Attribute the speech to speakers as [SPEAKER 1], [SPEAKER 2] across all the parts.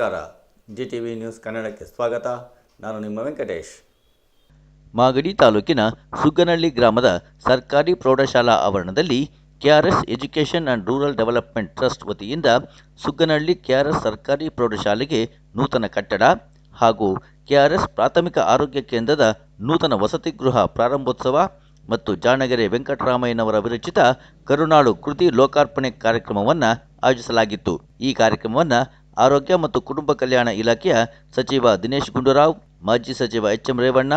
[SPEAKER 1] ನಮಸ್ಕಾರ. G T V news ಕನ್ನಡಕ್ಕೆ ಸ್ವಾಗತ. ನಾನು ನಿಮ್ಮ ವೆಂಕಟೇಶ್.
[SPEAKER 2] ಮಾಗಡಿ ತಾಲೂಕಿನ ಸುಗ್ಗನಹಳ್ಳಿ ಗ್ರಾಮದ ಸರ್ಕಾರಿ ಪ್ರೌಢಶಾಲಾ ಆವರಣದಲ್ಲಿ KRS education and rural development trust ವತಿಯಿಂದ ಸುಗ್ಗನಹಳ್ಳಿ ಕೆಆರ್ಎಸ್ ಸರ್ಕಾರಿ ಪ್ರೌಢಶಾಲೆಗೆ ನೂತನ ಕಟ್ಟಡ ಹಾಗೂ ಕೆಆರ್ಎಸ್ ಪ್ರಾಥಮಿಕ ಆರೋಗ್ಯ ಕೇಂದ್ರದ ನೂತನ ವಸತಿ ಗೃಹ ಪ್ರಾರಂಭೋತ್ಸವ ಮತ್ತು ಜಾಣಗೆರೆ ವೆಂಕಟರಾಮಯ್ಯನವರ ವಿರಚಿತ ಕರುನಾಳು ಕೃತಿ ಲೋಕಾರ್ಪಣೆ ಕಾರ್ಯಕ್ರಮವನ್ನು ಆಯೋಜಿಸಲಾಗಿತ್ತು. ಈ ಕಾರ್ಯಕ್ರಮವನ್ನು ಆರೋಗ್ಯ ಮತ್ತು ಕುಟುಂಬ ಕಲ್ಯಾಣ ಇಲಾಖೆಯ ಸಚಿವ ದಿನೇಶ್ ಗುಂಡೂರಾವ್, ಮಾಜಿ ಸಚಿವ ಎಚ್ ಎಂ ರೇವಣ್ಣ,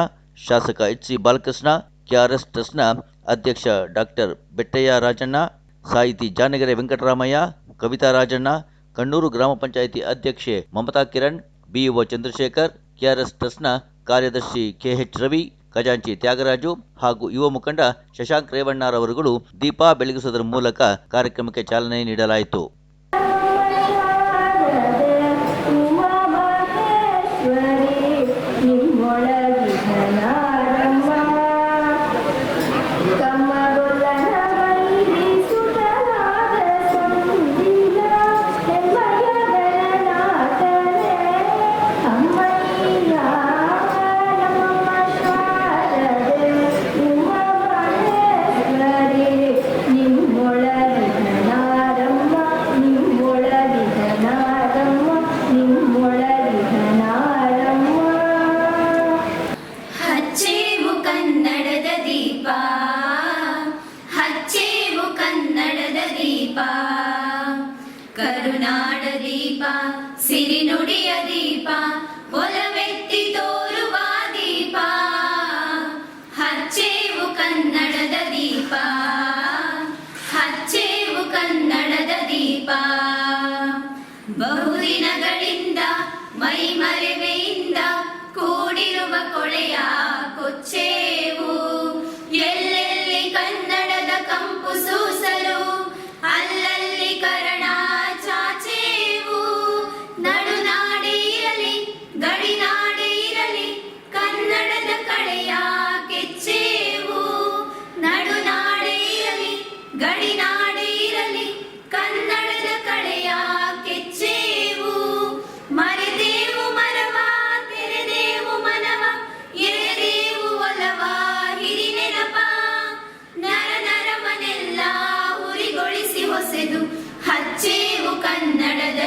[SPEAKER 2] ಶಾಸಕ ಎಚ್ ಸಿ ಬಾಲಕೃಷ್ಣ, ಕೆಆರ್ಎಸ್ ಟ್ರಸ್ಟ್ನ ಅಧ್ಯಕ್ಷ ಡಾಕ್ಟರ್ ಬೆಟ್ಟಯ್ಯ ರಾಜಣ್ಣ, ಸಾಹಿತಿ ಜಾನಗೆರೆ ವೆಂಕಟರಾಮಯ್ಯ, ಕವಿತಾ ರಾಜಣ್ಣ, ಕಣ್ಣೂರು ಗ್ರಾಮ ಪಂಚಾಯಿತಿ ಅಧ್ಯಕ್ಷೆ ಮಮತಾ ಕಿರಣ್, ಬಿಇಒ ಚಂದ್ರಶೇಖರ್, ಕೆಆರ್ಎಸ್ ಟ್ರಸ್ಟ್ನ ಕಾರ್ಯದರ್ಶಿ ಕೆಎಚ್ ರವಿ, ಖಜಾಂಚಿ ತ್ಯಾಗರಾಜು ಹಾಗೂ ಯುವ ಮುಖಂಡ ಶಶಾಂಕ್ ರೇವಣ್ಣರವರುಗಳು ದೀಪ ಬೆಳಗಿಸುವುದರ ಮೂಲಕ ಕಾರ್ಯಕ್ರಮಕ್ಕೆ ಚಾಲನೆ ನೀಡಲಾಯಿತು.
[SPEAKER 3] ಬಹುದಿನಗಳಿಂದ ಮೈ ಮರೆವೆಯಿಂದ ಕೂಡಿರುವ ಕೊಳೆಯ ಕೊಚ್ಚೇವು.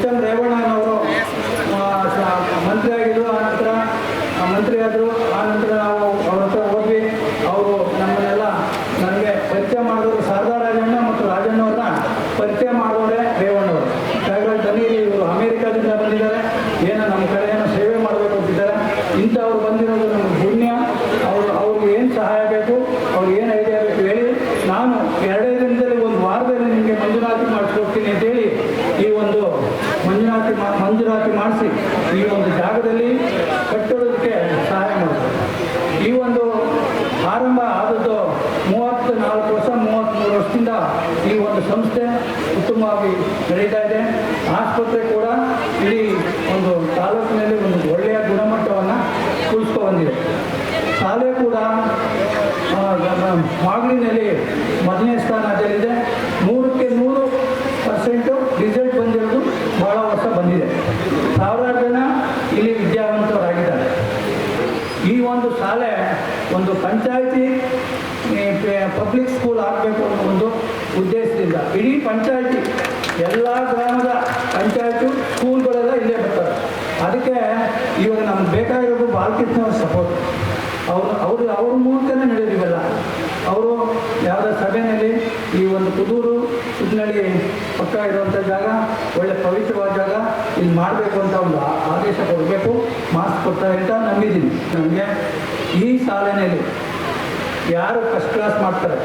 [SPEAKER 4] ಎಚ್ ಎಂ ರೇವಣ್ಣನವರು ಆ, ಸ- ಮಂತ್ರಿ ಆಗಿದ್ರು ಆ ನಂತರ ಆ ಮಂತ್ರಿ ಆದರು ಆ ನಂತರ ನಾವು ಅವ್ರ ಹತ್ರ ಹೋದ್ವಿ ಅವರು ನಮ್ಮನ್ನೆಲ್ಲ ನನಗೆ ಪರಿಚಯ ಮಾಡಿದವರು ಶಾರದಾ ರಾಜಣ್ಣ ಮತ್ತು ರಾಜಣ್ಣವ್ರನ್ನ ಪರಿಚಯ ಮಾಡೋರೆ ರೇವಣ್ಣವರು ಹಾಗಾಗಿ ಬನ್ನಿ ಇವರು ಅಮೇರಿಕಾದಿಂದ ಬಂದಿದ್ದಾರೆ ಏನೋ ನಮ್ಮ ಕಡೆ ಏನೋ ಸೇವೆ ಮಾಡಬೇಕು ಅಂತಿದ್ದಾರೆ ಇಂಥವ್ರು ಬಂದಿರೋದು ನಮ್ಗೆ ಪುಣ್ಯ ಅವರು ಅವ್ರಿಗೆ ಏನು ಸಹಾಯ ಬೇಕು ಅವ್ರಿಗೆ ಏನು ಐಡಿಯಾ ಬೇಕು ಹೇಳಿ ನಾನು ಎರಡೇ ದಿನದಲ್ಲಿ ಒಂದು ವಾರದಲ್ಲಿ ನಿಮಗೆ ಮಂಜೂರಾತಿ ಮಾಡಿಸ್ಕೊಡ್ತೀನಿ ಅಂತೇಳಿ ಈ ಒಂದು ಮಂಜೂರಾತಿ ಮಾ- ಮಂಜೂರಾತಿ ಮಾಡಿಸಿ ಈ ಒಂದು ಜಾಗದಲ್ಲಿ ಕಟ್ಟೋದಕ್ಕೆ ಸಹಾಯ ಮಾಡ್ತಾರೆ ಈ ಒಂದು ಆರಂಭ ಆದದ್ದು ಮೂವತ್ತು ನಾಲ್ಕು ವರ್ಷ ಮೂವತ್ತ್ಮೂರು ವರ್ಷದಿಂದ ಈ ಒಂದು ಸಂಸ್ಥೆ ಉತ್ತಮವಾಗಿ ನಡೀತಾ ಇದೆ. ಆಸ್ಪತ್ರೆ ಕೂಡ ಇಡೀ ಒಂದು ತಾಲೂಕಿನಲ್ಲಿ ಒಂದು ಒಳ್ಳೆಯ ಗುಣಮಟ್ಟವನ್ನು ಉಳಿಸ್ಕೊ ಬಂದಿದೆ. ಶಾಲೆ ಕೂಡ ಮಾಗಡಿನಲ್ಲಿ ಮೊದಲನೇ ಸ್ಥಾನದಲ್ಲಿದೆ ನೂರಕ್ಕೆ ನೂರು ಪರ್ಸೆಂಟು ರಿಸಲ್ಟ್ ಬಂದಿರೋದು ಭಾಳ ವರ್ಷ ಬಂದಿದೆ. ಸಾವಿರಾರು ಜನ ಇಲ್ಲಿ ವಿದ್ಯಾವಂತರಾಗಿದ್ದಾರೆ. ಈ ಒಂದು ಶಾಲೆ ಒಂದು ಪಂಚಾಯಿತಿ ಪಬ್ಲಿಕ್ ಸ್ಕೂಲ್ ಆಗಬೇಕು ಅನ್ನೋ ಒಂದು ಉದ್ದೇಶದಿಂದ ಇಡೀ ಪಂಚಾಯತಿ, ಎಲ್ಲ ಗ್ರಾಮದ ಪಂಚಾಯತು ಸ್ಕೂಲ್ಗಳೆಲ್ಲ ಇಲ್ಲೇ ಬರ್ತಾರೆ. ಅದಕ್ಕೆ ಇವಾಗ ನಮ್ಗೆ ಬೇಕಾಗಿರೋದು ಬಾಲಕೃಷ್ಣ ಸಪೋರ್ಟ್ ಅವರು ಅವರು, ಅವ್ರ ಮೂಲಕನೇ ನಡೆಯೋದು ಇವೆಲ್ಲ. ಅವರು ಯಾವುದೋ ಸಭೆಯಲ್ಲಿ ಈ ಒಂದು ಪುದೂರು ಸುದ್ನಳ್ಳಿ ಪಕ್ಕ ಇರುವಂಥ ಜಾಗ, ಒಳ್ಳೆ ಪವಿತ್ರವಾದ ಜಾಗ, ಇಲ್ಲಿ ಮಾಡಬೇಕು ಅಂತ ಒಂದು ಆದೇಶ ಕೊಡಬೇಕು, ಮಾಸ್ಕ್ ಕೊಡ್ತಾರೆ ಅಂತ ನಂಬಿದ್ದೀನಿ. ನಮಗೆ ಈ ಸಾಲಿನಲ್ಲಿ ಯಾರು ಫಸ್ಟ್ ಕ್ಲಾಸ್ ಮಾಡ್ತಾರೆ?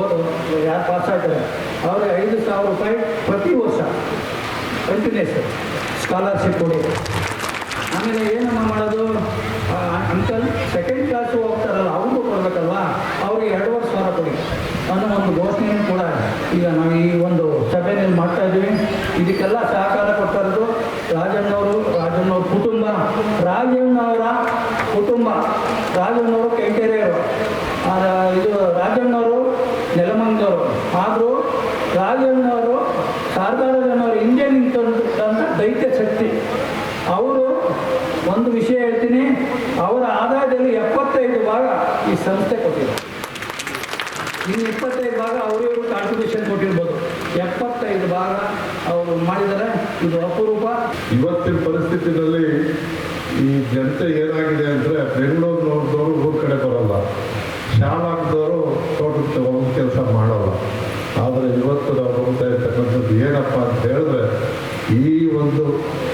[SPEAKER 4] ಓದು ಯಾರು ಪಾಸ್ ಆಗ್ತಾರೆ? ಅವ್ರಿಗೆ ಐದು ಸಾವಿರ ರೂಪಾಯಿ ಪ್ರತಿ ವರ್ಷ ಕಂಟಿನ್ಯೂಸ್ ಸ್ಕಾಲರ್ಶಿಪ್ ಕೊಡಿ ಆಮೇಲೆ ಏನಮ್ಮ ಮಾಡೋದು? ಅಂಕಲ್ ಸೆಕೆಂಡ್ ಕ್ಲಾಸು ಹೋಗ್ತಾರಲ್ಲ, ಅವ್ರಿಗೂ ಕೊಡಬೇಕಲ್ವಾ? ಅವ್ರಿಗೆ ಎರಡೂವರೆ ಸಾವಿರ ಕೊಡಿ. ಅನ್ನೋ ಒಂದು ಘೋಷಣೆಯನ್ನು ಕೂಡ ಈಗ ನಾವು ಈ ಒಂದು ಸಭೆಯಲ್ಲಿ ಮಾಡ್ತಾ ಇದ್ದೀವಿ. ಇದಕ್ಕೆಲ್ಲ ಸಹಕಾರ ಕೊಡ್ತಾ ಇರೋದು ರಾಜಣ್ಣವರು, ರಾಜಣ್ಣವ್ರ ಕುಟುಂಬ ರಾಜಣ್ಣವರ ಕುಟುಂಬ. ರಾಜಣ್ಣವರು ಕೆಂಕೆರೆಯವರು ಆ, ಇದು ರಾಜಣ್ಣವರು ನೆಲಮಂಗದವರು ಆದರೂ ರಾಜಣ್ಣವರು ಸರ್ಕಾರದವರು ಹಿಂದೆ ತಂದ ದೈತ್ಯ ಶಕ್ತಿ. ಅವರು ಒಂದು ವಿಷಯ ಹೇಳ್ತೀನಿ, ಅವರ ಆದಾಯದಲ್ಲಿ ಎಪ್ಪತ್ತೈದು ಭಾಗ ಈ ಸಂಸ್ಥೆ ಕೊಟ್ಟಿದೆ. ಇನ್ನು ಇಪ್ಪತ್ತೈದು ಭಾಗ ಅವರು ಇವರು ಕಾಂಟ್ರಿಬ್ಯೂಷನ್ ಕೊಟ್ಟಿರ್ಬೋದು. ಎಪ್ಪತ್ತೈದು ಭಾಗ ಅವರು ಮಾಡಿದರೆ ಇದು ಅಪರೂಪ.
[SPEAKER 5] ಇವತ್ತಿನ ಪರಿಸ್ಥಿತಿನಲ್ಲಿ ಈ ಜನತೆ ಏನಾಗಿದೆ ಅಂದರೆ ಬೆಂಗಳೂರು ನೋಡಿದವರು ಊರ ಕಡೆ ಬರೋಲ್ಲ. ಶಾಲಾಗ್ದವರು ತೋಟಕ್ಕೆ ಹೋಗಿ ಕೆಲಸ ಮಾಡಲ್ಲ. ಆದರೆ ಇವತ್ತು ನಾವು ನೋಡ್ತಾ ಇರ್ತಕ್ಕಂಥದ್ದು ಏನಪ್ಪ ಅಂತ ಹೇಳಿದ್ರೆ, ಈ ಒಂದು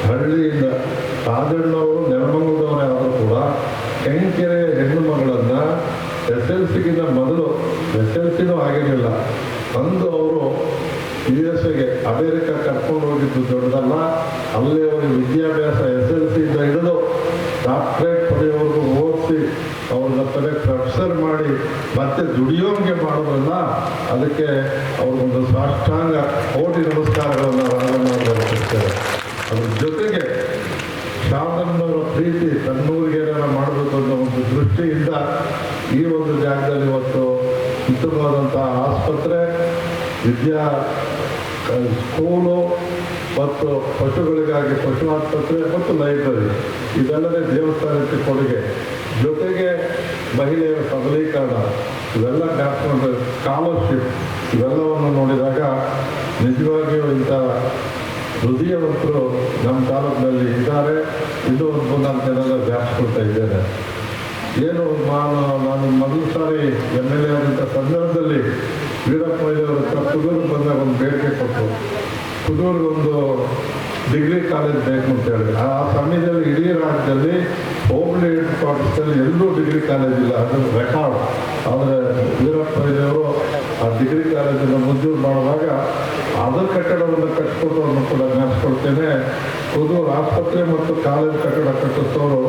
[SPEAKER 5] ಹಳ್ಳಿಯಿಂದ ಕಾದಣ್ಣವರು ನೆಲಮಂಗಲದವರೇ ಆದರೂ ಕೂಡ ಕೆಂಕೆರೆ ಹೆಣ್ಣು ಮಗಳನ್ನು ಎಸ್ ಎಲ್ ಸಿಗಿಂತ ಮೊದಲು ಎಸ್ ಎಲ್ ಸಿನೂ ಆಗಿರಲಿಲ್ಲ. ಅಂದು ಅವರು ಯು ಎಸ್ ಎಗೆ ಅಮೇರಿಕ ಕರ್ಕೊಂಡು ಹೋಗಿದ್ದು ದೊಡ್ಡದಲ್ಲ, ಅಲ್ಲಿ ಅವರಿಗೆ ವಿದ್ಯಾಭ್ಯಾಸ ಎಸ್ ಎಲ್ ಸಿಯಿಂದ ಹಿಡಿದು ಡಾಕ್ಟ್ರೇಟ್ ಪಡೆಯೋವರೆಗೂ ಓದಿಸಿ ಅವ್ರನ್ನ ತಲೆ ಪ್ರೊಫೆಸರ್ ಮಾಡಿ ಮತ್ತೆ ದುಡಿಯೋಂಗೆ ಮಾಡೋದನ್ನ ಅದಕ್ಕೆ ಅವ್ರಿಗೊಂದು ಸಾಷ್ಟಾಂಗ, ಕೋಟಿ ನಮಸ್ಕಾರಗಳನ್ನು ಅರ್ಪಿಸ್ತೇವೆ ಅದ್ರ ಜೊತೆಗೆ ಶಾಮನವರ ಪ್ರೀತಿ ತನ್ನೂರಿಗೆ ಮಾಡಬೇಕು ಅನ್ನೋ ಒಂದು ದೃಷ್ಟಿಯಿಂದ ಈ ಒಂದು ಜಾಗದಲ್ಲಿ ಇವತ್ತು ಉತ್ತಮವಾದಂತಹ ಆಸ್ಪತ್ರೆ, ವಿದ್ಯಾ ಸ್ಕೂಲು ಮತ್ತು ಪಶುಗಳಿಗಾಗಿ ಪಶು ಆಸ್ಪತ್ರೆ ಮತ್ತು ಲೈಬ್ರರಿ ಇದಲ್ಲದೆ ದೇವಸ್ಥಾನಕ್ಕೆ ಕೊಡುಗೆ. ಜೊತೆಗೆ ಮಹಿಳೆಯರ ಸಬಲೀಕರಣ, ಇವೆಲ್ಲ ಜ್ಞಾಪಕ ಸ್ಕಾಲರ್ಶಿಪ್ ಇವೆಲ್ಲವನ್ನು ನೋಡಿದಾಗ ನಿಜವಾಗಿಯೂ ಇಂಥ ಹೃದಯವಂತರು ನಮ್ಮ ತಾಲೂಕಿನಲ್ಲಿ ಇದ್ದಾರೆ. ಇದು ಒಂದು ನಾನು ಜನರ ಜ್ಞಾಪಿಸ್ಕೊಳ್ತಾ ಇದ್ದೇನೆ. ಏನು ನಾನು ನಾನು ಮೊದಲು ಸಾರಿ ಎಂ ಎಲ್ ಎ ಆದಂಥ ಸಂದರ್ಭದಲ್ಲಿ ವೀರಪ್ಪ ಮೊಯ್ಲಿಯವ್ರ ಕುದೂರು ಬಂದಾಗ ಒಂದು ಬೇಡಿಕೆ ಕೊಟ್ಟು ಕುದೂರಿಗೊಂದು ಡಿಗ್ರಿ ಕಾಲೇಜ್ ಬೇಕು ಅಂತ ಹೇಳಿ ಆ ಸಮಯದಲ್ಲಿ ಇಡೀ ರಾಜ್ಯದಲ್ಲಿ ಹೋಬಳಿ ಹೆಡ್ ಕ್ವಾರ್ಟರ್ಸಲ್ಲಿ ಎಲ್ಲೂ ಡಿಗ್ರಿ ಕಾಲೇಜ್ ಇಲ್ಲ. ಅದು ರೆಕಾರ್ಡ್. ಆದರೆ ವೀರಪ್ಪ ಇದೆಯವರು ಆ ಡಿಗ್ರಿ ಕಾಲೇಜನ್ನು ಮಂಜೂರು ಮಾಡುವಾಗ ಅದರ ಕಟ್ಟಡವನ್ನು ಕಟ್ಟಿಕೊಟ್ಟವ್ರನ್ನು ಕೂಡ ಜ್ಞಾಪಿಸ್ಕೊಳ್ತೇನೆ ಕುದೂರು ಆಸ್ಪತ್ರೆ ಮತ್ತು ಕಾಲೇಜ್ ಕಟ್ಟಡ ಕಟ್ಟಿಸೋರು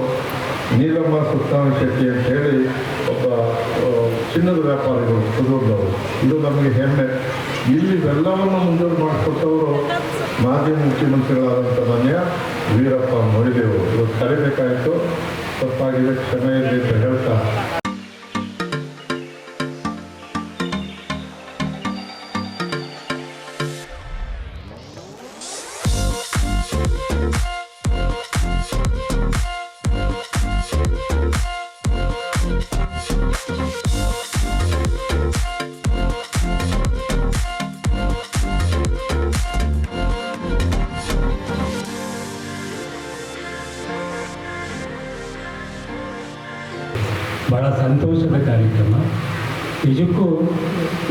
[SPEAKER 5] ನೀಲಮ್ಮ ಸುತ್ತಾನ ಶೆಟ್ಟಿ ಅಂತ ಹೇಳಿ ಒಬ್ಬ ಚಿನ್ನದ ವ್ಯಾಪಾರಿಗಳು ಕುದೂರಿನವರು. ಇದು ನಮಗೆ ಹೆಮ್ಮೆ. ಇಲ್ಲಿ ಇವೆಲ್ಲವನ್ನು ಮಂಜೂರು ಮಾಡಿಕೊಟ್ಟವರು ಮಾಜಿ ಮುಖ್ಯಮಂತ್ರಿಗಳಾದಂಥ ಮಾನ್ಯ ವೀರಪ್ಪ ಮೊಯ್ಲಿಯವರು ಇವತ್ತು ಕರಿಬೇಕಾಯಿತು ತಪ್ಪಾಗಿದೆ ಕ್ಷಮೆ ಇರಲಿ ಅಂತ ಹೇಳ್ತಾ.
[SPEAKER 6] ಭಾಳ ನಿಜಕ್ಕೂ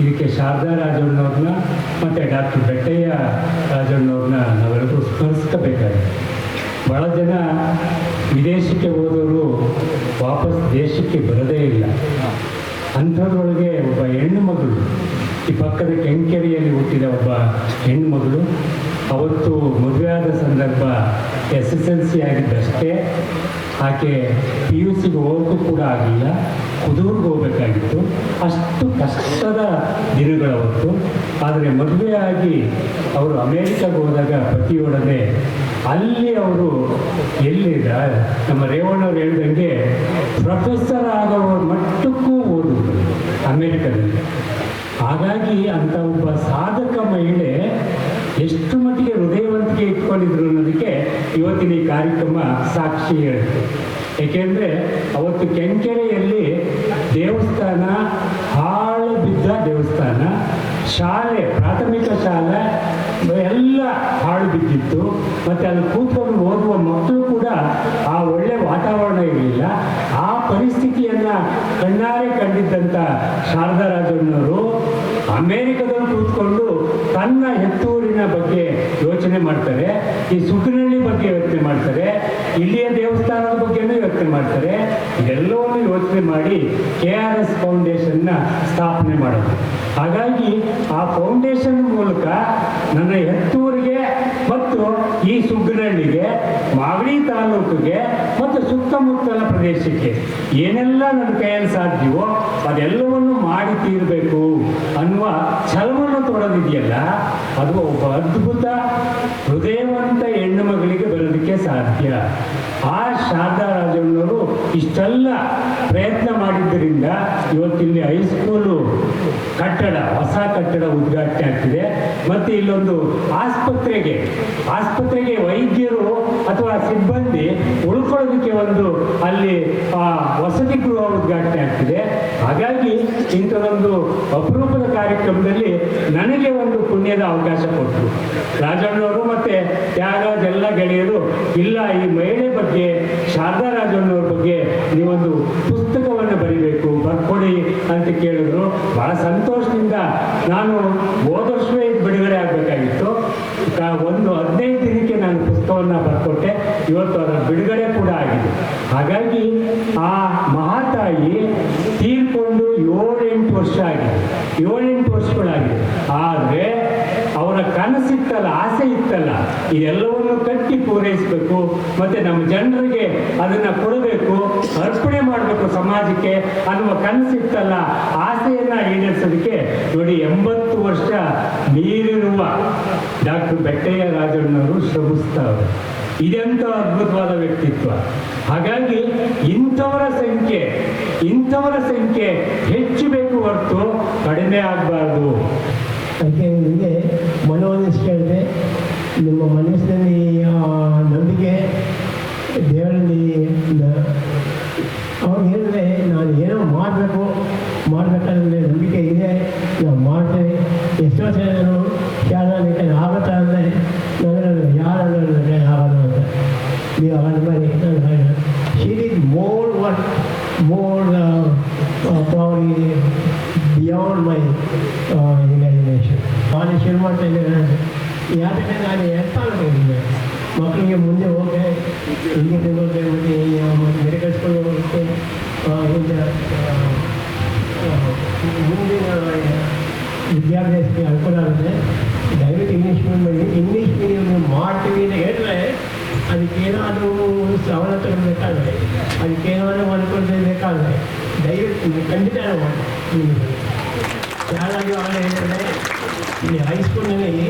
[SPEAKER 6] ಇದಕ್ಕೆ ಶಾರದಾ ರಾಜಣ್ಣವ್ರನ್ನ ಮತ್ತು ಡಾಕ್ಟರ್ ಬೆಟ್ಟಯ್ಯ ರಾಜಣ್ಣವ್ರನ್ನ ನಾವೆಲ್ಲರೂ ಸ್ಮರಿಸ್ಕೋಬೇಕಾಗಿದೆ. ಭಾಳ ಜನ ವಿದೇಶಕ್ಕೆ ಹೋದವರು ವಾಪಸ್ ದೇಶಕ್ಕೆ ಬರೋದೇ ಇಲ್ಲ. ಅಂಥದ್ರೊಳಗೆ ಒಬ್ಬ ಹೆಣ್ಣು ಮಗಳು, ಈ ಪಕ್ಕದ ಕೆಂಕೆರೆಯಲ್ಲಿ ಹುಟ್ಟಿದ ಒಬ್ಬ ಹೆಣ್ಣು ಮಗಳು ಅವತ್ತು ಮದುವೆ ಸಂದರ್ಭ ಎಸ್ ಎಸ್ ಎಲ್ ಸಿ ಆಗಿದ್ದಷ್ಟೇ, ಆಕೆ ಪಿ ಯು ಸಿಗೆ ಹೋಗೋಕ್ಕೂ ಕೂಡ ಆಗಲಿಲ್ಲ ಕುದೂರ್ಗೆ ಹೋಗಬೇಕಾಗಿತ್ತು. ಅಷ್ಟು ಕಷ್ಟದ ದಿನಗಳವತ್ತು ಆದರೆ ಮದುವೆಯಾಗಿ ಅವರು ಅಮೇರಿಕಾಗೆ ಹೋದಾಗ ಪತಿಯೊಡನೆ ಅಲ್ಲಿ ಅವರು ಎಲ್ಲಿದ ನಮ್ಮ ರೇವಣ್ಣವ್ರು ಹೇಳ್ದಂಗೆ ಪ್ರೊಫೆಸರ್ ಆಗೋ ಮಟ್ಟಕ್ಕೂ ಓದು ಅಮೇರಿಕದಲ್ಲಿ. ಹಾಗಾಗಿ ಅಂಥ ಒಬ್ಬ ಸಾಧಕ ಮಹಿಳೆ ಎಷ್ಟು ಮಟ್ಟಿಗೆ ಹೃದಯವಂತಿಕೆ ಇಟ್ಕೊಂಡಿದ್ರು ಅನ್ನೋದಕ್ಕೆ ಇವತ್ತಿನ ಈ ಕಾರ್ಯಕ್ರಮ ಸಾಕ್ಷಿ ಹೇಳುತ್ತೆ. ಏಕೆಂದರೆ ಅವತ್ತು ಕೆಂಕೆರೆಯಲ್ಲಿ ದೇವಸ್ಥಾನ, ಹಾಳು ಬಿದ್ದ ದೇವಸ್ಥಾನ, ಶಾಲೆ, ಪ್ರಾಥಮಿಕ ಶಾಲೆ, ಎಲ್ಲ ಹಾಳು ಬಿದ್ದಿತ್ತು. ಮತ್ತು ಅಲ್ಲಿ ಕೂತ್ಕೊಂಡು ಓದುವ ಮಕ್ಕಳು ಕೂಡ ಆ ಒಳ್ಳೆ ವಾತಾವರಣ ಇರಲಿಲ್ಲ. ಆ ಪರಿಸ್ಥಿತಿಯನ್ನು ಕಣ್ಣಾರೆ ಕಂಡಿದ್ದಂಥ ಶಾರದಾ ರಾಜಣ್ಣವರು ಅಮೇರಿಕದಲ್ಲಿ ಕೂತ್ಕೊಂಡು ತನ್ನ ಹೆತ್ತೂರಿನ ಬಗ್ಗೆ ಯೋಚನೆ ಮಾಡ್ತಾರೆ, ಈ ಸುಖನಹಳ್ಳಿ ಬಗ್ಗೆ ಯೋಚನೆ ಮಾಡ್ತಾರೆ, ಇಲ್ಲಿಯ ದೇವಸ್ಥಾನದ ಬಗ್ಗೆನೂ ಯೋಚನೆ ಮಾಡ್ತಾರೆ ಎಲ್ಲವನ್ನೂ ಯೋಚನೆ ಮಾಡಿ ಕೆ ಆರ್ ಎಸ್ ಫೌಂಡೇಶನ್ನ ಸ್ಥಾಪನೆ ಮಾಡೋದು. ಹಾಗಾಗಿ ಆ ಫೌಂಡೇಶನ್ ಮೂಲಕ ನನ್ನ ಹೆತ್ತೂರಿಗೆ ಮತ್ತು ಈ ಸುಗ್ಗನಹಳ್ಳಿಗೆ ಮಾಗಡಿ ತಾಲೂಕಿಗೆ ಮತ್ತು ಸುತ್ತಮುತ್ತಲ ಪ್ರದೇಶಕ್ಕೆ ಏನೆಲ್ಲ ನನ್ನ ಕೈಯಲ್ಲಿ ಸಾಧ್ಯವೋ ಅದೆಲ್ಲವನ್ನು ಮಾಡಿ ತೀರಬೇಕು ಅನ್ನುವ ಛಲವನ್ನು ತೊಡಗಿದೆಯಲ್ಲ ಅದು ಒಬ್ಬ ಅದ್ಭುತ, ಹೃದಯವಂತ ಹೆಣ್ಣು ಮಗಳಿಗೆ ಬರೋದಕ್ಕೆ ಸಾಧ್ಯ. ಆ ಶಾರದಾ ರಾಜಣ್ಣವರು ಇಷ್ಟೆಲ್ಲ ಪ್ರಯತ್ನ ಮಾಡಿದ್ದರಿಂದ ಇವತ್ತಿಲ್ಲಿ ಹೈಸ್ಕೂಲು ಕಟ್ಟಡ, ಹೊಸ ಕಟ್ಟಡ ಉದ್ಘಾಟನೆ ಆಗ್ತಿದೆ. ಮತ್ತು ಇಲ್ಲೊಂದು ಆಸ್ಪತ್ರೆಗೆ ಆಸ್ಪತ್ರೆಗೆ ವೈದ್ಯರು ಅಥವಾ ಸಿಬ್ಬಂದಿ ಉಳ್ಕೊಳ್ಳೋದಕ್ಕೆ ಒಂದು ಅಲ್ಲಿ ವಸತಿ ಗೃಹ ಉದ್ಘಾಟನೆ ಆಗ್ತಿದೆ. ಹಾಗಾಗಿ ಇಂಥದೊಂದು ಅಪರೂಪದ ಕಾರ್ಯಕ್ರಮದಲ್ಲಿ ನನಗೆ ಒಂದು ಪುಣ್ಯದ ಅವಕಾಶ ಕೊಟ್ಟರು. ರಾಜಣ್ಣವರು ಮತ್ತೆ ತ್ಯಾಗದೆಲ್ಲ ಗೆಳೆಯರು ಇಲ್ಲ, ಈ ಮಹಿಳೆ ಬಗ್ಗೆ ಶಾರದಾ ರಾಜಣ್ಣವ್ರ ಬಗ್ಗೆ ನೀವೊಂದು ಪುಸ್ತಕವನ್ನು ಬರಿಬೇಕು, ಬರ್ಕೊಡಿ ಅಂತ ಕೇಳಿದ್ರು. ಬಹಳ ಸಂತೋಷದಿಂದ ನಾನು ವರ್ಷವೇ ಇದು ಬಿಡುಗಡೆ ಆಗಬೇಕಾಗಿತ್ತು. ಒಂದು ಹದಿನೈದು ದಿನಕ್ಕೆ ನಾನು ಪುಸ್ತಕವನ್ನು ಬರ್ಕೊಟ್ಟೆ. ಇವತ್ತು ಅದರ ಬಿಡುಗಡೆ ಕೂಡ ಆಗಿದೆ. ಹಾಗಾಗಿ ಆ ಮಹಾತಾಯಿ ತೀರ್ಕೊಂಡು ಏಳೆಂಟು ವರ್ಷ ಆಗಿದೆ. ಏಳೆಂಟು ವರ್ಷಗಳಾಗಿದೆ. ಆದರೆ ಅವರ ಕನಸಿತ್ತಲ್ಲ, ಆಸೆ ಇತ್ತಲ್ಲ ಇದೆಲ್ಲವನ್ನು ಕಟ್ಟಿ ಪೂರೈಸಬೇಕು, ಮತ್ತೆ ನಮ್ಮ ಜನರಿಗೆ ಅದನ್ನ ಕೊಡಬೇಕು, ಅರ್ಪಣೆ ಮಾಡಬೇಕು ಸಮಾಜಕ್ಕೆ ಅನ್ನುವ ಕನಸಿತ್ತಲ್ಲ, ಆಸೆಯನ್ನ ಈಡೇರಿಸೋದಕ್ಕೆ ನೋಡಿ ಎಂಬತ್ತು ವರ್ಷ ಮೀರಿರುವ ಡಾಕ್ಟರ್ ಬೆಟ್ಟಯ್ಯ ರಾಜಣ್ಣವರು ಶ್ರಮಿಸ್ತಾರೆ ಇದೆಂಥ ಅದ್ಭುತವಾದ ವ್ಯಕ್ತಿತ್ವ. ಹಾಗಾಗಿ ಇಂಥವರ ಸಂಖ್ಯೆ ಇಂಥವರ ಸಂಖ್ಯೆ ಹೆಚ್ಚು ಬೇಕು ಹೊರತು ಕಡಿಮೆ ಆಗಬಾರ್ದು.
[SPEAKER 7] ಅದಕ್ಕೆ ನಿಮಗೆ ಮನೋನಿಷ್ಠ ನಿಮ್ಮ ಮನಸ್ಸಿನಲ್ಲಿ ಆ ನಂಬಿಕೆ ದೇವರಲ್ಲಿ ನ- ಅವ್ರು ಹೇಳಿದ್ರೆ ನಾನು ಏನೋ ಮಾಡಬೇಕು ಮಾಡಬೇಕಂದ್ರೆ ನಂಬಿಕೆ ಇದೆ. ನಾವು ಮಾಡ್ತೇವೆ. ಎಷ್ಟೋ ಸಲ ನಾನು ಶಾಲೆ ಆಗುತ್ತಾ ಅಂದರೆ ನಾನು ಯಾರು ಆಗಲ್ಲ ಅಂತ. ನೀವು ಅದ್ರ ಮೇಲೆ ನಾನು she is more work more ಇದೆ ಬಿಯಾಂಡ್ ಮೈ ಇಮ್ಯಾಜಿನೇಷನ್ ನಾನು ಶುರು ಮಾಡ್ತಾ ಇದ್ದೇನೆ. ಯಾಕಂದರೆ ನಾನು ಎತ್ತಾಗ ಹೋಗಿದ್ದೆ ಮಕ್ಕಳಿಗೆ ಮುಂದೆ ಹೋಗಿ ಹಿಂಗೆ ಹೋಗಿ ಮತ್ತು ಮೆಡಿಕಲ್ ಸ್ಕೂಲ್ ಹೋಗುತ್ತೆ ಮುಂದಿನ ವಿದ್ಯಾಭ್ಯಾಸಕ್ಕೆ ಅನುಕೂಲ ಆಗುತ್ತೆ. ದಯವಿಟ್ಟು ಇಂಗ್ಲೀಷ್ ಮೀಡಿಯಂ ಮಾಡಿ ಇಂಗ್ಲೀಷ್ ಮೀಡಿಯಂ ಮಾಡ್ತೀವಿ ಅಂತ ಹೇಳಿದ್ರೆ ಅದಕ್ಕೇನಾದರೂ ಸವಲತ್ತುಗಳು ಬೇಕಾದರೆ ಅದಕ್ಕೇನಾದರೂ ಅನುಕೂಲತೆ ಬೇಕಾದರೆ ದಯವಿಟ್ಟು ಖಂಡಿತ ಯಾರಾಗಿ ಆಗಲೇ ಹೇಳಿದ್ರೆ ಇಲ್ಲಿ ಹೈಸ್ಕೂಲ್ನಲ್ಲಿ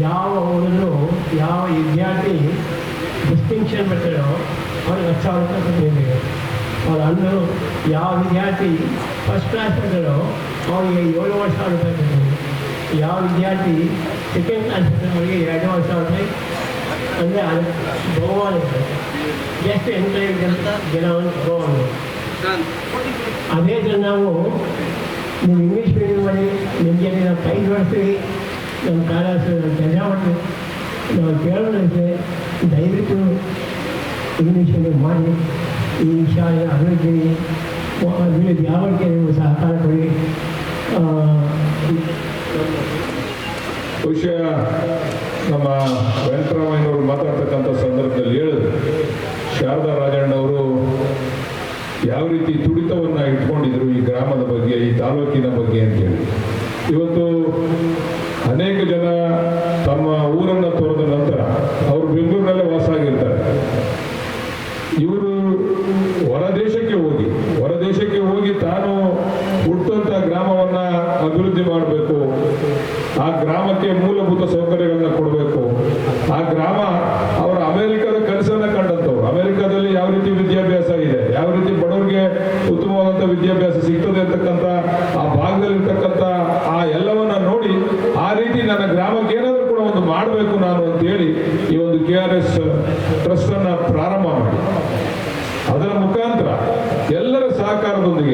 [SPEAKER 7] ಯಾವ ಹುಡುಗರು, ಯಾವ ವಿದ್ಯಾರ್ಥಿ ಡಿಸ್ಟಿಂಕ್ಷನ್ ಬರ್ತಾರೋ ಅವ್ರಿಗೆ ಲಕ್ಷ ರೂಪಾಯಿ ಕೊಟ್ಟಿದ್ದೀವಿ ಅವ್ರ ಅಂದರು ಯಾವ ವಿದ್ಯಾರ್ಥಿ ಫಸ್ಟ್ ಕ್ಲಾಸ್ ಇದ್ದರೋ ಅವರಿಗೆ ಏಳುವರೆ ಸಾವಿರ ರೂಪಾಯಿ ಯಾವ ವಿದ್ಯಾರ್ಥಿ ಸೆಕೆಂಡ್ ಕ್ಲಾಸ್ ಅವರಿಗೆ ಎರಡೂವರೆ ಸಾವಿರ ರೂಪಾಯಿ ಅಂದರೆ ಅದು ಬಹುಮಾನ ಜಸ್ಟ್ ಎಂಕರೇಜ್ ಅಂತ ಜನವನ್ನು ಬಹುಮಾನ ಅದೇ ಥರ ನಾವು ನೀವು ಇಂಗ್ಲೀಷ್ ಮೀಡಿಯಂ ಮಾಡಿ ನಿಮಗೆ ನಾವು ಕೈ ಜೋಡಿಸ್ತೀವಿ ನಮ್ಮ ಕಾರ್ಯಾಸ ಕೆಲಸ ಮಾಡ್ತೀವಿ ನಾವು ಕೇಳೋಣ ದಯವಿಟ್ಟು ಇಂಗ್ಲೀಷ್ ಮೀಡಿಯಂ ಮಾಡಿ ಈ ಶಾಲೆಯ ಅಭಿವೃದ್ಧಿ ಅಭಿವೃದ್ಧಿ ಯಾವಕ್ಕೆ ನೀವು ಸಹಕಾರ ಕೊಡಿ.
[SPEAKER 8] ವಿಷಯ ನಮ್ಮ ವೆಂಕಟರಾಮಯ್ಯನವರು ಮಾತಾಡ್ತಕ್ಕಂಥ ಸಂದರ್ಭದಲ್ಲಿ ಹೇಳಿದ್ರು, ಶಾರದಾ ರಾಜಣ್ಣವರು ಯಾವ ರೀತಿ ತುಡಿತವನ್ನು ಇಟ್ಕೊಂಡಿದ್ರು ಈ ಗ್ರಾಮದ ಬಗ್ಗೆ, ಈ ತಾಲೂಕಿನ ಬಗ್ಗೆ ಅಂತೇಳಿ ಇವತ್ತು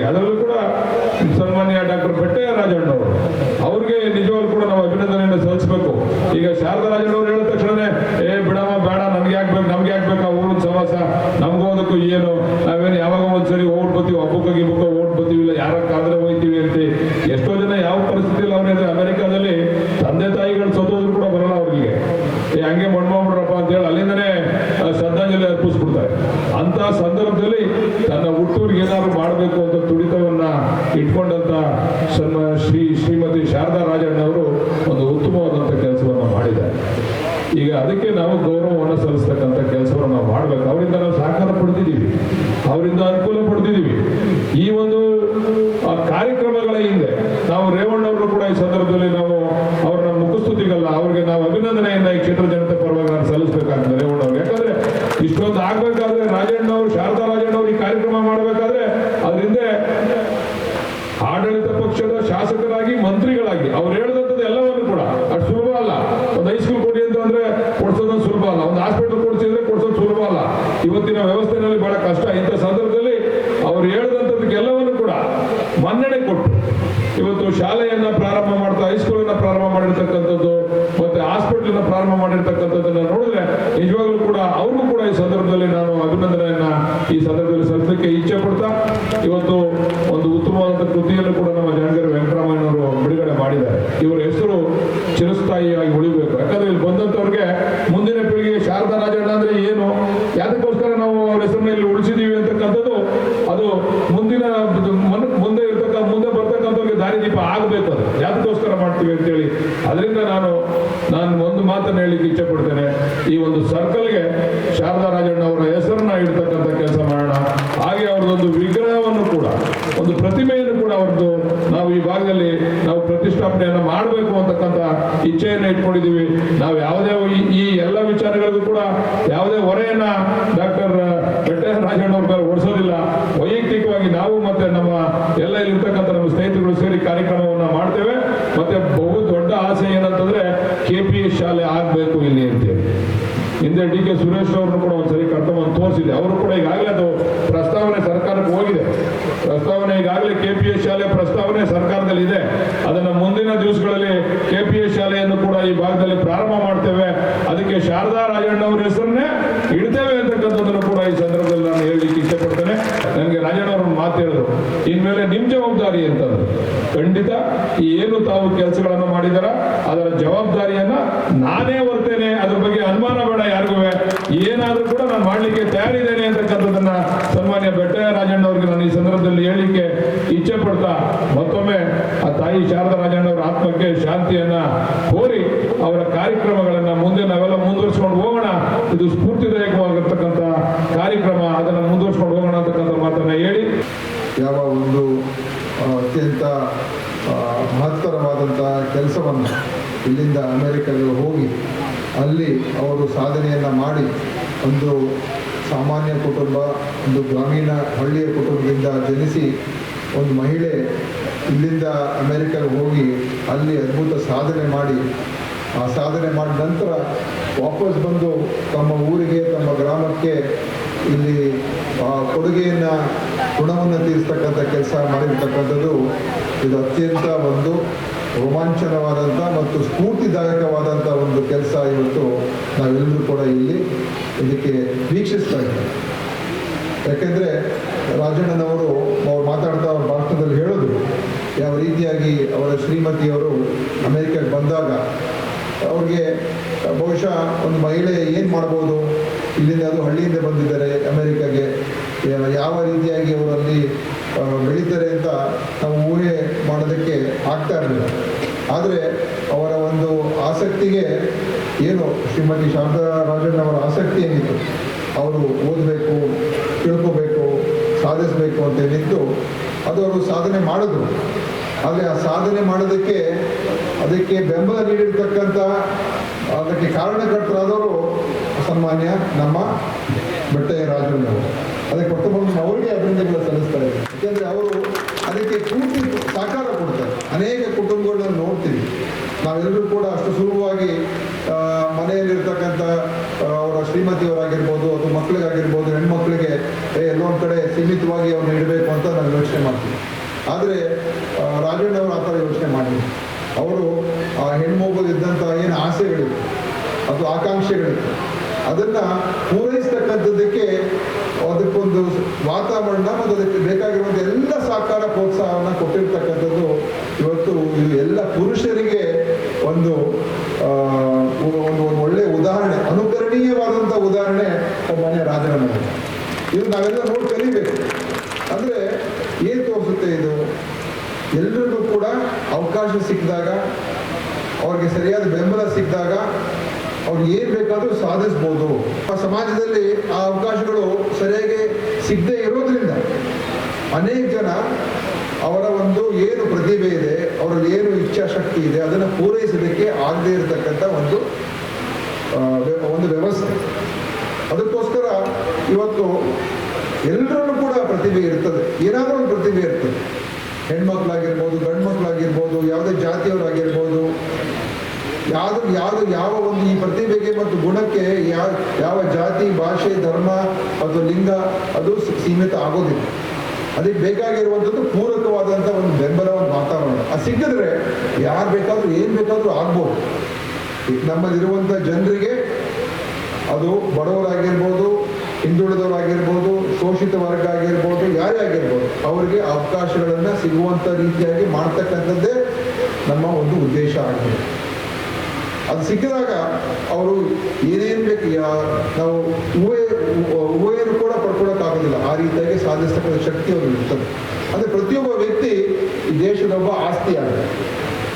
[SPEAKER 8] అడవులు కూడా ಅದಕ್ಕೆ ನಾವು ಗೌರವವನ್ನು ಸಲ್ಲಿಸ್ತಕ್ಕಂಥ ಕೆಲಸವನ್ನು ನಾವು ಮಾಡಬೇಕು. ಅವರಿಂದ ನಾವು ಸಹಕಾರ ಪಡೆದಿದ್ದೀವಿ ಅವರಿಂದ ಅನುಕೂಲ ಪಡೆದಿದ್ದೀವಿ ಈ ಒಂದು ಕಾರ್ಯಕ್ರಮಗಳ ಹಿಂದೆ ನಾವು ರೇವಣ್ಣವರು ಕೂಡ ಈ ಸಂದರ್ಭದಲ್ಲಿ ನಾವು ಅವ್ರನ್ನ ಮುಖಸ್ತುತಿಗಲ್ಲ, ಅವ್ರಿಗೆ ನಾವು ಅಭಿನಂದನೆಯನ್ನ ಈ ಕ್ಷೇತ್ರ ಜನತೆ ಪರವಾಗಿ ನಾನು ಸಲ್ಲಿಸಬೇಕಾಗ್ತದೆ ರೇವಣ್ಣ ಅವ್ರಿಗೆ. ಯಾಕಂದ್ರೆ ಇಷ್ಟೊಂದು ಆಗ್ಬೇಕಾದ್ರೆ ರಾಜಣ್ಣ ಅವರು, ಶಾರದಾ ರಾಜಣ್ಣ ಅವರು ಈ ಕಾರ್ಯಕ್ರಮ ಮಾಡಬೇಕಾದ್ರೆ ಅದ್ರ ಹಿಂದೆ ಆಡಳಿತ ಪಕ್ಷದ ಶಾಸಕರಾಗಿ ಮಂತ್ರಿಗಳಾಗಿ ಅವ್ರು ಹೇಳಿದಂಥದ್ದು ಎಲ್ಲವನ್ನು ಕೂಡ ಅಷ್ಟು ಸುಲಭ ಅಲ್ಲ ಒಂದು ಹೈಸ್ಕೂಲ್ ಕೊಡಿ ಅಂತಂದ್ರೆ ಕೊಡ್ಸೋದು ಸುಲಭ ಅಲ್ಲ ಒಂದು ಹಾಸ್ಪಿಟಲ್ ಕೊಡಿಸಿದ್ರೆ ಕೊಡ್ಸೋದು ಸುಲಭ ಅಲ್ಲ ಇವತ್ತಿನ ವ್ಯವಸ್ಥೆಯಲ್ಲಿ ಬಹಳ ಕಷ್ಟ. ಇಂಥ ಸಂದರ್ಭದಲ್ಲಿ ಅವರು ಹೇಳಿದಂಥದ್ದಕ್ಕೆಲ್ಲವನ್ನು ಕೂಡ ಮನ್ನಣೆ ಕೊಟ್ಟು ಇವತ್ತು ಶಾಲೆಯನ್ನ ಪ್ರಾರಂಭ ಮಾಡ್ತಾ ಹೈಸ್ಕೂಲನ್ನ ಪ್ರಾರಂಭ ಮಾಡಿರ್ತಕ್ಕಂಥದ್ದು ಮತ್ತೆ ಹಾಸ್ಪಿಟಲ್ ಪ್ರಾರಂಭ ಮಾಡಿರ್ತಕ್ಕಂಥದ್ದನ್ನ ನೋಡಿದ್ರೆ ನಿಜವಾಗ್ಲೂ ಕೂಡ ಅವ್ರಿಗೂ ಕೂಡ ಈ ಸಂದರ್ಭದಲ್ಲಿ ನಾನು ಅಭಿನಂದನೆಯನ್ನ ಈ ಸಂದರ್ಭದಲ್ಲಿ ಸಲ್ಲಿಸಲಿಕ್ಕೆ ಇಚ್ಛೆ ಪಡ್ತಾ, ಇವತ್ತು ಒಂದು ಉತ್ತಮವಾದಂಥ ಕೃತಿಯನ್ನು ಕೂಡ ನಮ್ಮ ಜಾಣಗೆರೆ ವೆಂಕಟರಾಮಯ್ಯನವರು ಬಿಡುಗಡೆ ಮಾಡಿದ್ದಾರೆ. ಇವರ ಹೆಸರು ಚಿರಸ್ಥಾಯಿಯಾಗಿ ಉಳಿಬೇಕು ಯಾಕಂದ್ರೆ ಇಲ್ಲಿ ಬಂದಂತವ್ರಿಗೆ ಮುಂದಿನ ಪೀಳಿಗೆ ಶಾರದಾ ರಾಜಣ್ಣ ಅಂದ್ರೆ ಏನು ಯಾತಕ್ಕೋಸ್ಕರ ನಾವು ಅವ್ರ ಹೆಸರನ್ನ ಇಲ್ಲಿ ಉಳಿಸಿದೀವಿ ಅಂತಕ್ಕಂಥದ್ದು ಅದು ಮುಂದಿನ ಮನ್- ಮುಂದೆ ಇರ್ತಕ್ಕ ಮುಂದೆ ಬರ್ತಕ್ಕಂಥವ್ರಿಗೆ ದಾರಿದೀಪ ಆಗಬೇಕು ಅದು ಯಾತಕ್ಕೋಸ್ಕರ ಮಾಡ್ತೀವಿ ಅಂತೇಳಿ ಅದರಿಂದ ನಾನು ನಾನು ಒಂದು ಮಾತನ್ನು ಹೇಳಿಕ್ಕೆ ಇಚ್ಛೆ ಪಡ್ತೇನೆ. ಈ ಒಂದು ಸರ್ಕಲ್ಗೆ ಶಾರದಾ ರಾಜಣ್ಣ ಅವರ ಹೆಸರನ್ನ ಇಡ್ತಕ್ಕಂಥ ಕೆಲಸ ಮಾಡೋಣ. ಹಾಗೆ ಅವ್ರದ್ದೊಂದು ವಿಗ್ರಹವನ್ನು ಕೂಡ, ಒಂದು ಪ್ರತಿಮೆಯನ್ನು ಕೂಡ ಅವ್ರದ್ದು ನಾವು ಈ ಭಾಗದಲ್ಲಿ ನಾವು ಪ್ರತಿಷ್ಠಾಪನೆಯನ್ನು ಮಾಡಬೇಕು ಅಂತಕ್ಕಂಥ ಇಚ್ಛೆಯನ್ನು ಇಟ್ಕೊಂಡಿದ್ದೀವಿ. ನಾವು ಯಾವುದೇ ಈ- ಎಲ್ಲ ವಿಚಾರಗಳಿಗೂ ಕೂಡ ಯಾವುದೇ ಹೊರೆಯನ್ನ ಡಾಕ್ಟರ್ ಬೆಟ್ಟ ರಾಜಣ್ಣ ಅವ್ರ ಮೇಲೆ ಓಡಿಸೋದಿಲ್ಲ ವೈಯಕ್ತಿಕವಾಗಿ ನಾವು ಮತ್ತೆ ನಮ್ಮ ಎಲ್ಲ ಇಲ್ಲಿರ್ತಕ್ಕಂಥ ನಮ್ಮ ಸ್ನೇಹಿತರುಗಳು ಸೇರಿ ಕಾರ್ಯಕ್ರಮವನ್ನ ಮಾಡ್ತೇವೆ ಮತ್ತೆ ಬಹು ದೊಡ್ಡ ಆಸೆ ಏನಂತಂದ್ರೆ ಕೆ ಪಿ ಎಸ್ ಶಾಲೆ ಆಗ್ಬೇಕು ಇಲ್ಲಿ ಅಂತೇಳಿ ಹಿಂದೆ ಡಿ ಕೆ ಸುರೇಶ್ ಅವ್ರನ್ನು ಕೂಡ ಒಂದ್ಸರಿ ಕರ್ಕೊಂಡ್ಬಂದು ತೋರಿಸಿದೆ ಅವರು ಕೂಡ ಈಗಾಗಲೇ ಅದು ಪ್ರಸ್ತಾವನೆ ಸರ್ಕಾರಕ್ಕೆ ಹೋಗಿದೆ. ಪ್ರಸ್ತಾವನೆ ಈಗಾಗಲೇ ಕೆ ಪಿ ಎಸ್ ಶಾಲೆ ಪ್ರಸ್ತಾವನೆ ಸರ್ಕಾರದಲ್ಲಿ ಇದೆ ಅದನ್ನ ಮುಂದಿನ ದಿವಸಗಳಲ್ಲಿ ಕೆ ಪಿ ಎಸ್ ಶಾಲೆಯನ್ನು ಕೂಡ ಈ ಭಾಗದಲ್ಲಿ ಪ್ರಾರಂಭ ಮಾಡ್ತೇವೆ. ಅದಕ್ಕೆ ಶಾರದಾ ರಾಜಣ್ಣ ಅವ್ರ ಹೆಸರನ್ನೇ ಇಡ್ತೇವೆ ಅಂತಕ್ಕಂಥದ್ದನ್ನು ಕೂಡ ಈ ಸಂದರ್ಭದಲ್ಲಿ ನಾನು ಹೇಳಲಿಕ್ಕೆ ಇಷ್ಟಪಡ್ತೇನೆ ನನಗೆ ರಾಜಣ್ಣ ಅವರು ಮಾತು ಹೇಳಿದ್ರು ಇನ್ಮೇಲೆ ನಿಮ್ ಜವಾಬ್ದಾರಿ ಅಂತಂದ್ರು ಖಂಡಿತ ಏನು ತಾವು ಕೆಲಸಗಳನ್ನು ಮಾಡಿದಾರ, ಅದರ ಜವಾಬ್ದಾರಿಯನ್ನ ನಾನೇ ಹೊರ್ತೇನೆ, ಅದ್ರ ಬಗ್ಗೆ ಅನುಮಾನ ಬೇಡ ಯಾರಿಗೂ. ಏನಾದ್ರೂ ಕೂಡ ನಾನು ಮಾಡ್ಲಿಕ್ಕೆ ತಯಾರಿದ್ದೇನೆ ಅಂತಕ್ಕಂಥದ್ದನ್ನ ಸನ್ಮಾನ್ಯ ಬೆಟ್ಟಯ್ಯ ರಾಜಣ್ಣ ಅವ್ರಿಗೆ ನಾನು ಈ ಸಂದರ್ಭದಲ್ಲಿ ಹೇಳಲಿಕ್ಕೆ ಇಚ್ಛೆ ಪಡ್ತಾ ಮತ್ತೊಮ್ಮೆ ಆ ತಾಯಿ ಶಾರದಾ ರಾಜಣ್ಣ ಅವರ ಆತ್ಮಕ್ಕೆ ಶಾಂತಿಯನ್ನ ಕೋರಿ ಅವರ ಕಾರ್ಯಕ್ರಮಗಳನ್ನ ಮುಂದೆ ನಾವೆಲ್ಲ ಮುಂದುವರಿಸಿಕೊಂಡು ಹೋಗೋಣ. ಇದು ಸ್ಫೂರ್ತಿದಾಯಕವಾಗಿರ್ತಕ್ಕಂಥ ಕಾರ್ಯಕ್ರಮ. ಅದನ್ನ ಮುಂದುವರಿಸಿಕೊಂಡು ಹೋಗೋಣ ಅಂತಕ್ಕಂಥ ಮಾತನ್ನ ಹೇಳಿ.
[SPEAKER 9] ಯಾವ ಅತ್ಯಂತ ಮಹತ್ತರವಾದಂಥ ಕೆಲಸವನ್ನು ಇಲ್ಲಿಂದ ಅಮೆರಿಕಗೆ ಹೋಗಿ ಅಲ್ಲಿ ಅವರು ಸಾಧನೆಯನ್ನು ಮಾಡಿ ಒಂದು ಸಾಮಾನ್ಯ ಕುಟುಂಬ, ಒಂದು ಗ್ರಾಮೀಣ ಹಳ್ಳಿಯ ಕುಟುಂಬದಿಂದ ಜನಿಸಿ ಒಂದು ಮಹಿಳೆ ಇಲ್ಲಿಂದ ಅಮೆರಿಕಗೆ ಹೋಗಿ ಅಲ್ಲಿ ಅದ್ಭುತ ಸಾಧನೆ ಮಾಡಿ, ಆ ಸಾಧನೆ ಮಾಡಿದ ನಂತರ ವಾಪಸ್ ಬಂದು ತಮ್ಮ ಊರಿಗೆ, ತಮ್ಮ ಗ್ರಾಮಕ್ಕೆ ಇಲ್ಲಿ ಕೊಡುಗೆಯನ್ನು, ಗುಣವನ್ನು ತೀರಿಸ್ತಕ್ಕಂಥ ಕೆಲಸ ಮಾಡಿರ್ತಕ್ಕಂಥದ್ದು ಇದು ಅತ್ಯಂತ ಒಂದು ರೋಮಾಂಚನವಾದಂಥ ಮತ್ತು ಸ್ಫೂರ್ತಿದಾಯಕವಾದಂಥ ಒಂದು ಕೆಲಸ ಇವತ್ತು ನಾವೆಲ್ಲರೂ ಕೂಡ ಇಲ್ಲಿ ಇದಕ್ಕೆ ವೀಕ್ಷಿಸ್ತಾ ಇದ್ದೀವಿ. ಯಾಕೆಂದರೆ ರಾಜಣ್ಣನವರು ಅವ್ರು ಮಾತಾಡ್ತಾ ಅವ್ರ ಭಾಷಣದಲ್ಲಿ ಹೇಳಿದ್ರು ಯಾವ ರೀತಿಯಾಗಿ ಅವರ ಶ್ರೀಮತಿಯವರು ಅಮೆರಿಕಕ್ಕೆ ಬಂದಾಗ ಅವ್ರಿಗೆ ಬಹುಶಃ ಒಂದು ಮಹಿಳೆ ಏನು ಮಾಡ್ಬೋದು? ಇಲ್ಲಿಂದ ಅದು ಹಳ್ಳಿಯಿಂದ ಬಂದಿದ್ದಾರೆ, ಅಮೆರಿಕಾಗೆ. ಯಾವ ರೀತಿಯಾಗಿ ಅವರು ಅಲ್ಲಿ ಬೆಳೀತಾರೆ ಅಂತ ನಾವು ಊಹೆ ಮಾಡೋದಕ್ಕೆ ಆಗ್ತಾ ಇರಲಿಲ್ಲ. ಆದರೆ ಅವರ ಒಂದು ಆಸಕ್ತಿಗೆ ಏನು ಶ್ರೀಮತಿ ಶಾರದಾ ರಾಜನ್ ಅವರ ಆಸಕ್ತಿ ಏನಿತ್ತು? ಅವರು ಓದಬೇಕು, ತಿಳ್ಕೋಬೇಕು, ಸಾಧಿಸಬೇಕು ಅಂತ ಏನಿತ್ತು, ಅದು ಅವರು ಸಾಧನೆ ಮಾಡಿದ್ರು. ಆದರೆ ಆ ಸಾಧನೆ ಮಾಡೋದಕ್ಕೆ ಅದಕ್ಕೆ ಬೆಂಬಲ ನೀಡಿರ್ತಕ್ಕಂಥ, ಅದಕ್ಕೆ ಕಾರಣಕರ್ತರಾದವರು ಸನ್ಮಾನ್ಯ ನಮ್ಮ ಬೆಟ್ಟಯ್ಯ ರಾಜಣ್ಣವರು ಅದಕ್ಕೆ ಪ್ರಥಮ ಅವರಿಗೆ ಅಭಿನಂದನೆಗಳು ಸಲ್ಲಿಸ್ತಾ ಇದ್ದಾರೆ ಯಾಕೆಂದರೆ ಅವರು ಅದಕ್ಕೆ ಪೂರ್ತಿ ಸಹಕಾರ ಕೊಡ್ತಾರೆ. ಅನೇಕ ಕುಟುಂಬಗಳನ್ನ ನೋಡ್ತೀವಿ. ನಾವೆಲ್ಲರೂ ಕೂಡ ಅಷ್ಟು ಸುಲಭವಾಗಿ ಮನೆಯಲ್ಲಿರ್ತಕ್ಕಂಥ ಅವರ ಶ್ರೀಮತಿಯವರಾಗಿರ್ಬೋದು ಅಥವಾ ಮಕ್ಕಳಿಗಾಗಿರ್ಬೋದು, ಹೆಣ್ಮಕ್ಳಿಗೆ, ಏ ಎಲ್ಲೋ ಒಂದು ಕಡೆ ಸೀಮಿತವಾಗಿ ಅವ್ರನ್ನ ಇಡಬೇಕು ಅಂತ ನಾವು ಯೋಚನೆ ಮಾಡ್ತೀವಿ. ಆದರೆ ರಾಜಣ್ಣವರು ಆ ಥರ ಯೋಚನೆ ಮಾಡಿದ್ರು ಅವರು ಆ ಹೆಣ್ಮಗುದಿದ್ದಂಥ ಏನು ಆಸೆಗಳಿತ್ತು ಅದು ಆಕಾಂಕ್ಷೆಗಳಿತ್ತು ಅದನ್ನು ಪೂರೈಸ್ತಕ್ಕಂಥದ್ದಕ್ಕೆ ಅದಕ್ಕೊಂದು ವಾತಾವರಣ ಮತ್ತು ಅದಕ್ಕೆ ಬೇಕಾಗಿರುವಂಥ ಎಲ್ಲ ಸಹಕಾರ ಪ್ರೋತ್ಸಾಹವನ್ನು ಕೊಟ್ಟಿರ್ತಕ್ಕಂಥದ್ದು ಇವತ್ತು ಇದು ಎಲ್ಲ ಪುರುಷರಿಗೆ ಒಂದು ಒಂದು ಒಳ್ಳೆ ಉದಾಹರಣೆ, ಅನುಕರಣೀಯವಾದಂಥ ಉದಾಹರಣೆ ಮನೆ. ರಾಜನವರು ಇದು ನಾವೆಲ್ಲ ನೋಡಿ ಕಲಿಬೇಕು. ಅಂದರೆ ಏನು ತೋರಿಸುತ್ತೆ ಇದು? ಕೂಡ ಅವಕಾಶ ಸಿಕ್ಕಿದಾಗ ಅವ್ರಿಗೆ ಸರಿಯಾದ ಬೆಂಬಲ ಸಿಕ್ಕಿದಾಗ ಅವ್ರು ಏನು ಬೇಕಾದರೂ ಸಾಧಿಸ್ಬೋದು. ಆ ಸಮಾಜದಲ್ಲಿ ಆ ಅವಕಾಶಗಳು ಸರಿಯಾಗಿ ಸಿಗದೆ ಇರೋದ್ರಿಂದ ಅನೇಕ ಜನ ಅವರ ಒಂದು ಏನು ಪ್ರತಿಭೆ ಇದೆ, ಅವರಲ್ಲಿ ಏನು ಇಚ್ಛಾಶಕ್ತಿ ಇದೆ, ಅದನ್ನು ಪೂರೈಸಲಿಕ್ಕೆ ಆಗದೇ ಇರತಕ್ಕಂಥ ಒಂದು ಒಂದು ವ್ಯವಸ್ಥೆ. ಅದಕ್ಕೋಸ್ಕರ ಇವತ್ತು ಎಲ್ಲರಲ್ಲೂ ಕೂಡ ಪ್ರತಿಭೆ ಇರ್ತದೆ. ಏನಾದರೂ ಒಂದು ಪ್ರತಿಭೆ ಇರ್ತದೆ. ಹೆಣ್ಮಕ್ಳಾಗಿರ್ಬೋದು ಗಂಡು ಮಕ್ಕಳಾಗಿರ್ಬೋದು ಯಾವುದೇ ಜಾತಿಯವರಾಗಿರ್ಬೋದು ಯಾವುದು ಯಾವುದು ಯಾವ ಒಂದು ಈ ಪ್ರತಿಭೆಗೆ ಮತ್ತು ಗುಣಕ್ಕೆ ಯಾವ ಯಾವ ಜಾತಿ, ಭಾಷೆ, ಧರ್ಮ ಅಥವಾ ಲಿಂಗ, ಅದು ಸೀಮಿತ ಆಗೋದಿಲ್ಲ. ಅದಕ್ಕೆ ಬೇಕಾಗಿರುವಂಥದ್ದು ಪೂರಕವಾದಂಥ ಒಂದು ಬೆಂಬಲ ಒಂದು ವಾತಾವರಣ. ಅದು ಸಿಕ್ಕಿದ್ರೆ ಯಾರು ಬೇಕಾದರೂ, ಏನು ಬೇಕಾದರೂ ಆಗ್ಬೋದು. ನಮ್ಮಲ್ಲಿರುವಂಥ ಜನರಿಗೆ ಅದು ಬಡವರಾಗಿರ್ಬೋದು ಹಿಂದುಳಿದವರಾಗಿರ್ಬೋದು, ಶೋಷಿತ ವರ್ಗ ಆಗಿರ್ಬೋದು ಯಾರೇ ಆಗಿರ್ಬೋದು, ಅವರಿಗೆ ಅವಕಾಶಗಳನ್ನು ಸಿಗುವಂಥ ರೀತಿಯಾಗಿ ಮಾಡ್ತಕ್ಕಂಥದ್ದೇ ನಮ್ಮ ಒಂದು ಉದ್ದೇಶ ಆಗಿದೆ. ಅದು ಸಿಕ್ಕಿದಾಗ ಅವರು ಏನೇನು ಬೇಕು ನಾವು ಊಹೆ ಊಹೆಯನ್ನು ಕೂಡ ಪಡ್ಕೊಳ್ಳೋಕ್ಕಾಗೋದಿಲ್ಲ ಆ ರೀತಿಯಾಗಿ ಸಾಧಿಸ್ತಕ್ಕಂಥ ಶಕ್ತಿ ಅವ್ರಿಗೆ ಇರ್ತದೆ. ಅಂದರೆ ಪ್ರತಿಯೊಬ್ಬ ವ್ಯಕ್ತಿ ಈ ದೇಶದೊಬ್ಬ ಆಸ್ತಿ ಆಗಬೇಕು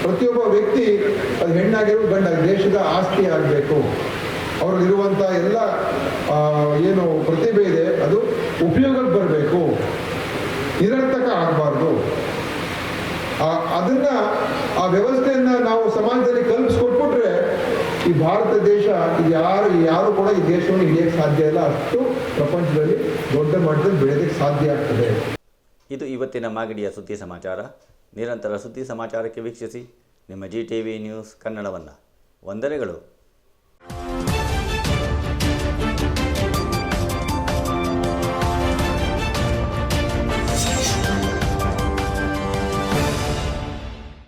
[SPEAKER 9] ಪ್ರತಿಯೊಬ್ಬ ವ್ಯಕ್ತಿ ಅದು ಹೆಣ್ಣಾಗಿರೋ ಗಂಡಾಗಿ ದೇಶದ ಆಸ್ತಿ ಆಗಬೇಕು ಅವರಲ್ಲಿರುವಂಥ ಎಲ್ಲ ಏನು ಪ್ರತಿಭೆ ಇದೆ, ಅದು ಉಪಯೋಗಕ್ಕೆ ಬರಬೇಕು. ನಿರರ್ಥಕ ಆಗಬಾರ್ದು. ಅದನ್ನ, ಆ ವ್ಯವಸ್ಥೆಯನ್ನ ನಾವು ಸಮಾಜದಲ್ಲಿ ಕಲ್ಪಿಸ್ಕೊಟ್ಬಿಟ್ರೆ ಈ ಭಾರತ ದೇಶ ಯಾರು ಯಾರು ಕೂಡ ಈ ದೇಶವನ್ನು ಹಿಡಿಯಕ್ಕೆ ಸಾಧ್ಯ ಇಲ್ಲ. ಅಷ್ಟು ಪ್ರಪಂಚದಲ್ಲಿ ದೊಡ್ಡ ಮಟ್ಟದಲ್ಲಿ ಬೆಳೆಯೋದಕ್ಕೆ ಸಾಧ್ಯ ಆಗ್ತದೆ.
[SPEAKER 1] ಇದು ಇವತ್ತಿನ ಮಾಗಡಿಯ ಸುದ್ದಿ ಸಮಾಚಾರ. ನಿರಂತರ ಸುದ್ದಿ ಸಮಾಚಾರಕ್ಕೆ ವೀಕ್ಷಿಸಿ. ನಿಮ್ಮ ಜಿ ಟಿ ವಿ ನ್ಯೂಸ್ ಕನ್ನಡವನ್ನು. ವಂದನೆಗಳು.